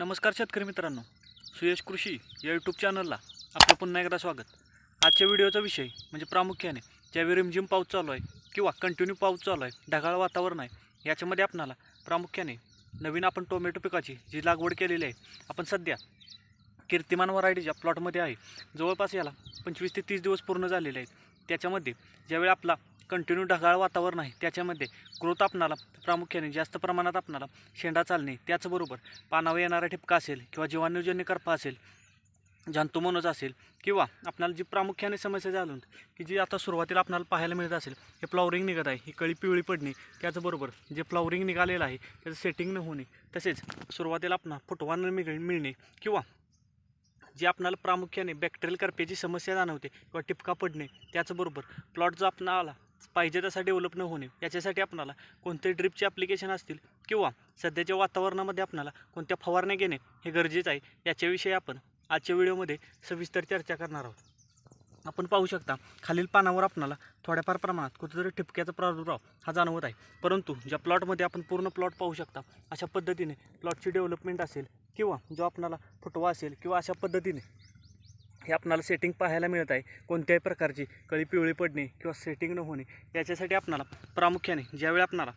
नमस्कार शेतकरी मित्रांनो सुयश कृषी या यूट्यूब चॅनलला आपलं पुन्हा एकदा स्वागत. आजच्या व्हिडिओचा विषय म्हणजे प्रामुख्याने ज्यावेळी रिमझिम पाऊस चालू आहे किंवा कंटिन्यू पाऊस चालू आहे ढगाळ वातावरण आहे याच्यामध्ये आपणाला प्रामुख्याने नवीन आपण टोमॅटो पिकाची जी लागवड केलेली आहे आपण सध्या कीर्तिमान व्हरायटीच्या प्लॉटमध्ये आहे जवळपास याला पंचवीस ते तीस दिवस पूर्ण झालेले आहेत. त्याच्यामध्ये ज्यावेळी आपला कंटिन्यू ढगाळ वातावरण आहे. त्याच्यामध्ये ग्रोथ आपणाला प्रामुख्याने जास्त प्रमाणात आपणाला शेंडा चालणे त्याचबरोबर पानावर येणारा ठिपका असेल किंवा जीवाणूजन्य करपा असेल जंतुमनोज असेल किंवा आपल्याला जी प्रामुख्याने समस्या झाली की जी आता सुरुवातीला आपल्याला पाहायला मिळत असेल हे फ्लॉवरिंग निघत आहे ही कळी पिवळी पडणे त्याचबरोबर जे फ्लॉवरिंग निघालेलं आहे त्याचं सेटिंग न होणे तसेच सुरुवातीला आपणा फुटवा न मिळ मिळणे किंवा जी आपणाला प्रामुख्याने बॅक्टेरियल करप्याची समस्या जाणवते किंवा टिपका पडणे त्याचबरोबर प्लॉट जो आपणाला पाहिजे तसा डेव्हलप न होणे याच्यासाठी आपणाला कोणते ड्रिपचे ॲप्लिकेशन असतील किंवा सध्याच्या वातावरणामध्ये आपणाला कोणत्या फवारण्या घेणे हे गरजेचं आहे याच्याविषयी आपण आजच्या व्हिडिओमध्ये सविस्तर चर्चा करणार आहोत. आपण पाहू शकता खालील पानावर आपणाला थोड्याफार प्रमाणात कुठेतरी ठिपक्याचा प्रादुर्भाव हा जाणवत आहे. परंतु ज्या प्लॉटमध्ये आपण पूर्ण प्लॉट पाहू शकता अशा पद्धतीने प्लॉटची डेव्हलपमेंट असेल किंवा जो आपणाला फुटवा असेल किंवा अशा पद्धतीने हे आपणाला सेटिंग पाहायला मिळत आहे. कोणत्याही प्रकारची कळी पिवळी पडणे किंवा सेटिंग न होणे याच्यासाठी आपणाला प्रामुख्याने ज्यावेळी आपणाला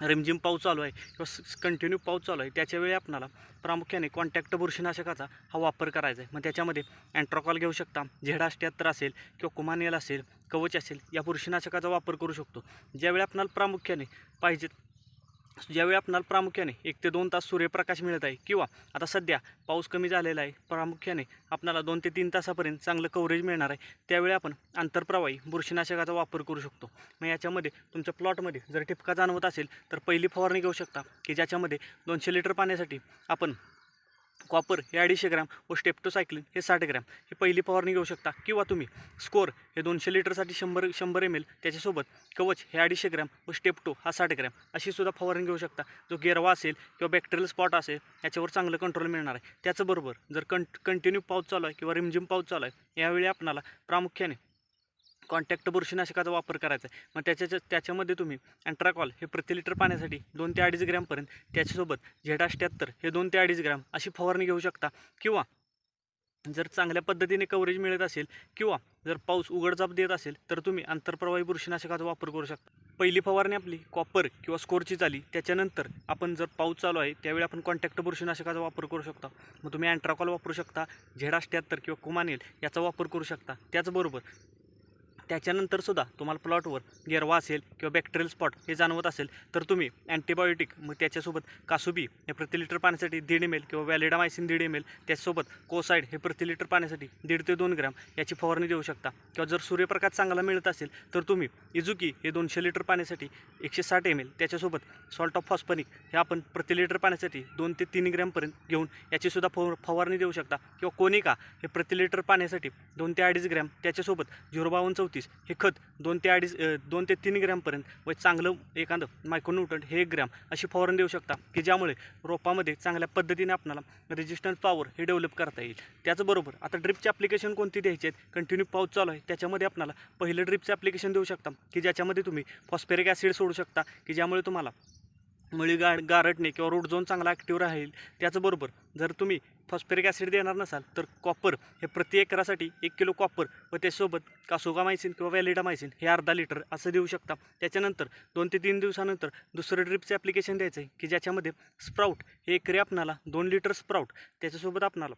रिमझिम पाऊस चालू आहे किंवा कंटिन्यू पाऊस चालू आहे त्याच्यावेळी आपणाला प्रामुख्याने कॉन्टॅक्ट बुरशीनाशकाचा हा वापर करायचा आहे. मग त्याच्यामध्ये अँट्रॉकॉल घेऊ शकता झेडा अष्ट्याहत्तर असेल किंवा कुमानियल असेल कवच असेल या बुरशीनाशकाचा वापर करू शकतो. ज्यावेळी आपणाला प्रामुख्याने पाहिजेत ज्यावेळी आपणाला प्रामुख्याने एक ते दोन तास सूर्यप्रकाश मिळत आहे किंवा आता सध्या पाऊस कमी झालेला आहे प्रामुख्याने आपणाला दोन ते तीन तासापर्यंत चांगलं कव्हरेज मिळणार आहे त्यावेळी आपण आंतरप्रवाही बुरशीनाशकाचा वापर करू शकतो. मग याच्यामध्ये तुमच्या प्लॉटमध्ये जर ठिपका जाणवत असेल तर पहिली फवारणी घेऊ शकता की ज्याच्यामध्ये दोनशे लिटर पाण्यासाठी आपण कॉपर हे अडीचशे ग्रॅम व स्टेप्टोसायक्लिन हे साठ ग्रॅम हे पहिली फवारणी घेऊ शकता. किंवा तुम्ही स्कोर हे दोनशे लिटरसाठी शंभर शंभर एम एल त्याच्यासोबत कवच हे अडीचशे ग्रॅम व स्टेप्टो हा साठ ग्रॅम अशी सुद्धा फवारणी घेऊ शकता. जो गेरवा असेल किंवा बॅक्टेरियल स्पॉट असेल याच्यावर चांगलं कंट्रोल मिळणार आहे. त्याचबरोबर जर कं कंटिन्यू पाऊस चालू आहे किंवा रिमझिम पाऊस चालू आहे यावेळी आपणाला प्रामुख्याने कॉन्टॅक्ट बुरशीनाशकाचा वापर करायचा आहे. मग त्याच्या त्याच्यामध्ये तुम्ही अँट्राकॉल हे प्रति लिटर पाण्यासाठी दोन ते अडीच ग्रॅमपर्यंत त्याच्यासोबत झेड अष्ट्याहत्तर हे दोन ते अडीच ग्रॅम अशी फवारणी घेऊ शकता. किंवा जर चांगल्या पद्धतीने कव्हरेज मिळत असेल किंवा जर पाऊस उघडझाप देत असेल तर तुम्ही आंतरप्रवाही बुरशीनाशकाचा वापर करू शकता. पहिली फवारणी आपली कॉपर किंवा स्कोरची झाली त्याच्यानंतर आपण जर पाऊस चालू आहे त्यावेळी आपण कॉन्टॅक्ट बुरशीनाशकाचा वापर करू शकता. मग तुम्ही अँट्राकॉल वापरू शकता झेड अष्ट्याहत्तर किंवा कुमानेल याचा वापर करू शकता. त्याचबरोबर त्याच्यानंतर सुद्धा तुम्हाला प्लॉटवर गेरवा असेल किंवा बॅक्टेरियल स्पॉट हे जाणवत असेल तर तुम्ही अँटीबायोटिक मग त्याच्यासोबत कासुबी हे प्रति लिटर पाण्यासाठी दीड एम एल किंवा व्हॅलिडामायसिन दीड एम एल त्याचसोबत कोसाईड हे प्रति लिटर पाण्यासाठी दीड ते दोन ग्रॅम याची फवारणी देऊ शकता. किंवा जर सूर्यप्रकाश चांगला मिळत असेल तर तुम्ही इजुकी हे दोनशे लिटर पाण्यासाठी एकशे साठ एम एल त्याच्यासोबत सॉल्ट ऑफ फॉस्फनिक हे आपण प्रति लिटर पाण्यासाठी दोन ते तीन ग्रॅमपर्यंत घेऊन याचीसुद्धा फव फवारणी देऊ शकता. किंवा कोनिका हे प्रति लिटर पाण्यासाठी दोन ते अडीच ग्रॅम त्याच्यासोबत झिरो बावन्न चौतीस हे खत दोन ते अडीच दोन ते तीन ग्रॅमपर्यंत व चांगलं एखादं मायक्रोन्यूटन हे एक ग्रॅम अशी फवारून देऊ शकता की ज्यामुळे रोपामध्ये चांगल्या पद्धतीने आपणाला रेजिस्टन्स पॉवर हे डेव्हलप करता येईल. त्याचबरोबर आता ड्रिपचे ॲप्लिकेशन कोणती द्यायचे आहेत? कंटिन्यू पाऊस चालू आहे त्याच्यामध्ये आपणाला पहिलं ड्रिपचं ॲप्लिकेशन देऊ शकता की ज्याच्यामध्ये तुम्ही फॉस्फेरिक ॲसिड सोडू शकता की ज्यामुळे तुम्हाला मळी गाड गारटणे किंवा रूट झोन चांगला ॲक्टिव्ह राहील त्याचबरोबर जर तुम्ही फॉस्फेरिक ॲसिड देणार नसाल तर कॉपर हे प्रति एकरासाठी एक किलो कॉपर व त्यासोबत कासोगामायसिन किंवा वॅलिडामायसिन हे अर्धा लिटर असं देऊ शकता. त्याच्यानंतर दोन ते तीन दिवसानंतर दुसरं ड्रिपचं ॲप्लिकेशन द्यायचं आहे की ज्याच्यामध्ये स्प्राऊट हे एकरी आपणाला दोन लिटर स्प्राऊट त्याच्यासोबत आपणाला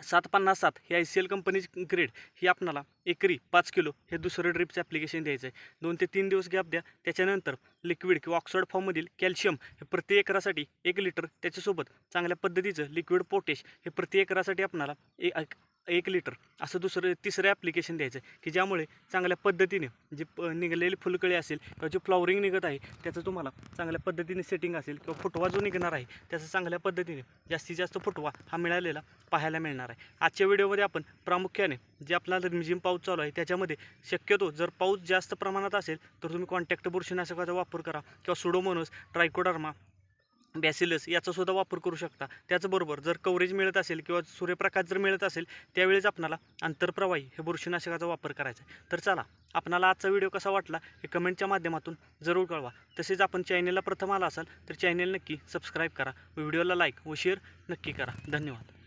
सात पन्नास सात हे आय सी एल कंपनीची ग्रेड ही आपणाला एकरी पाच किलो हे दुसरं ड्रिपचं ॲप्लिकेशन द्यायचं आहे. दोन ते तीन दिवस गॅप द्या. त्याच्यानंतर लिक्विड किंवा ऑक्सॉड फॉर्ममधील कॅल्शियम हे प्रति एकरासाठी एक लिटर त्याच्यासोबत चांगल्या पद्धतीचं लिक्विड पोटॅश हे प्रति एकरासाठी आपणाला ए एक- एक लिटर असं दुसरं तिसरं ॲप्लिकेशन द्यायचं की ज्यामुळे चांगल्या पद्धतीने जी प निघालेली फुलकळी असेल किंवा जे फ्लॉवरिंग निघत आहे त्याचं तुम्हाला चांगल्या पद्धतीने सेटिंग असेल किंवा फुटवा जो निघणार आहे त्याचा चांगल्या पद्धतीने जास्तीत जास्त फुटवा हा मिळालेला पाहायला मिळणार आहे. आजच्या व्हिडिओमध्ये आपण प्रामुख्याने जे आपला रिमझिम पाऊस चालू आहे त्याच्यामध्ये शक्यतो जर पाऊस जास्त प्रमाणात असेल तर तुम्ही कॉन्टॅक्ट बुरशीनाशकाचा वापर करा किंवा सुडोमोनस ट्रायकोडर्मा बॅसिलस याचासुद्धा वापर करू शकता. त्याचबरोबर जर कवरेज मिळत असेल किंवा सूर्यप्रकाश जर मिळत असेल त्यावेळेस आपणाला आंतरप्रवाही हे बुरशीनाशकाचा वापर करायचा आहे. तर चला आपणाला आजचा व्हिडिओ कसा वाटला हे कमेंटच्या माध्यमातून जरूर कळवा. तसेच आपण चॅनेलला प्रथम आला असाल तर चॅनेल नक्की सबस्क्राईब करा. व्हिडिओला लाईक व शेअर नक्की करा. धन्यवाद.